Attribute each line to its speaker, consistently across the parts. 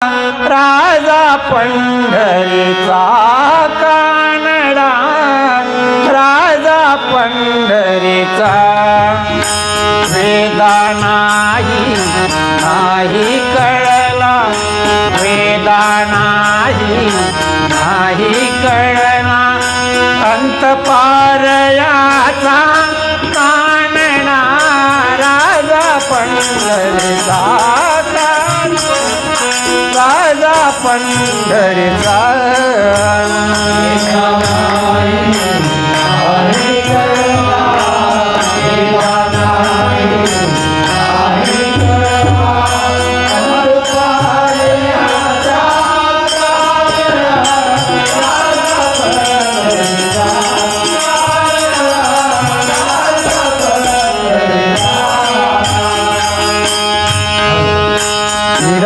Speaker 1: राजा पंढरीचा कानडा राजा पंढरीचा वेदा नाही नाही कळला वेदा नाही नाही कळला. अंत पारयाचा कानडा राजा पंढरीचा राजा पंढरीचा.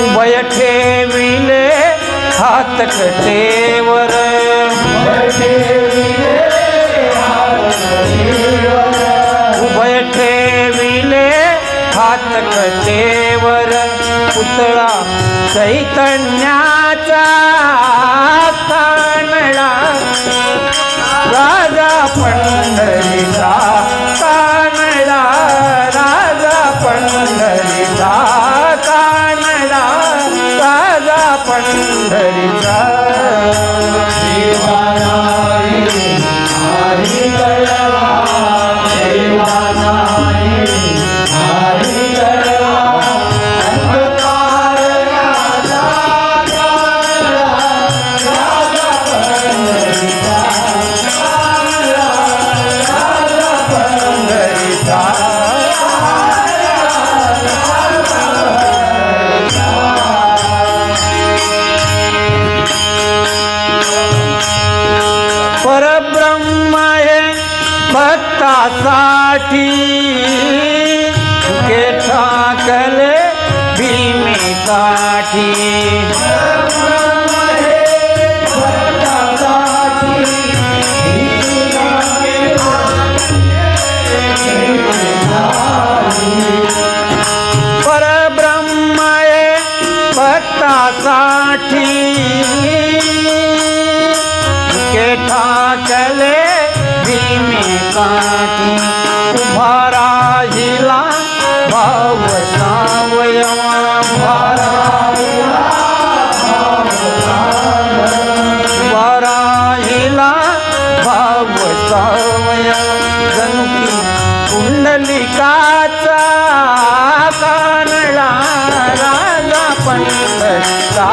Speaker 1: उभय ठेविले हातक ठेवर उभय ठेविले हातक ठेवर पुतळा चैतन्याचा कानडा राजा पंढरीचा सामे भीमे काठी उभा राहिला भाव सावयवा उभा भाव जनुकी कुंडलिकाचा कानडा राजा पंढरीचा